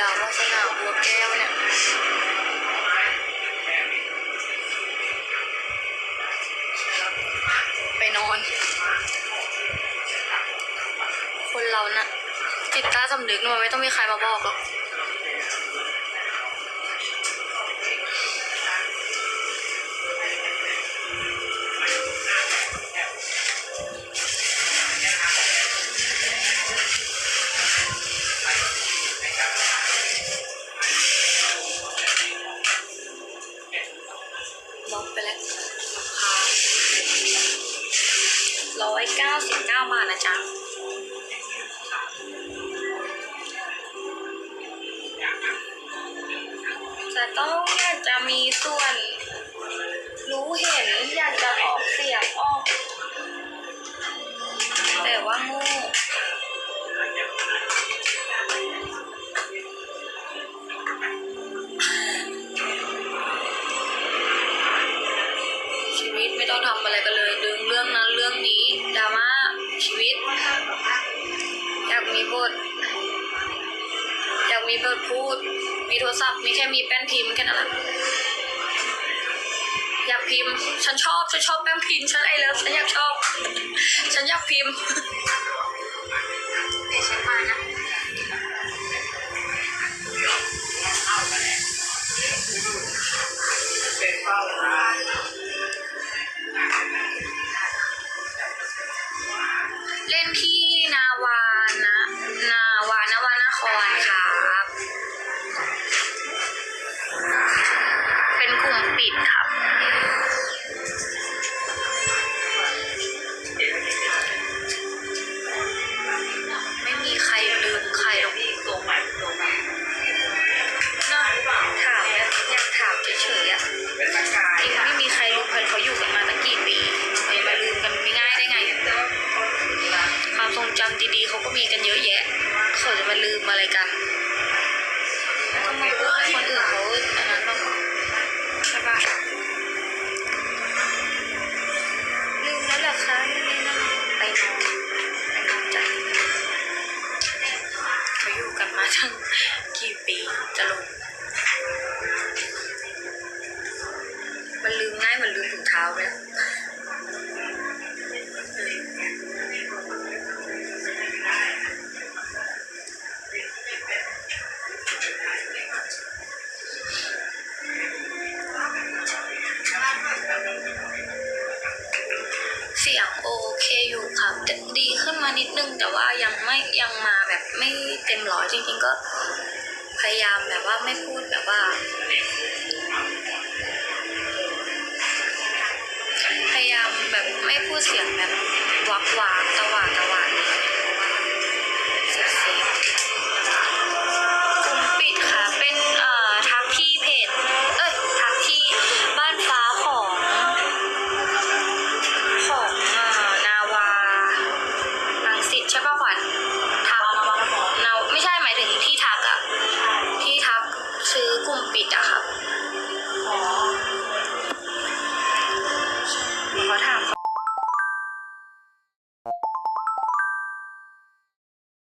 ลาวาสนาบัวแก้วเนี่ยไปนอน คนเรานะจิตใต้สำนึกมันไม่ต้องมีใครมาบอกหรอก 99 บาทนะจ๊ะจะต้องจะมีส่วน รู้เห็นอยากจะออ ไม่ต้องทำอะไรกันเลย ดึงเรื่องนั้นเรื่องนี้ดราม่าชีวิต อยากมีบทอยากมีบทพูด มีโทรศัพท์มีแค่มีแป้นพิมพ์แค่นั้นแหละอยากพิมพ์ ฉันชอบฉันชอบแป้นพิมพ์ฉันไอเลิฟฉันอยากชอบ ฉันอยากพิมพ์เดี๋ยวฉันมานะ เป็นกลุ่มปิดครับ ไม่มีใครลืมใครหรอกเนอะถามแบบอยากถามเฉยๆอะจริงไม่มีใครลืมใครเขาอยู่กันมาตั้งกี่ปีจะมาลืมกันง่ายได้ไง ความทรงจำดีๆเขาก็มีกันเยอะแยะเขาจะมาลืมอะไรกันแล้วก็มาพูดให้คนอื่นเขา เสียงโอเคอยู่ครับดีขึ้นมานิดนึง แต่ว่ายังไม่ยังมาแบบไม่เต็มร้อยจริงๆก็พยายามแบบว่าไม่พูดแบบว่า พยายามแบบไม่พูดเสียงแบบวักวากตะหวาดตะหวาดเลยเพราะว่าเซฟเซฟ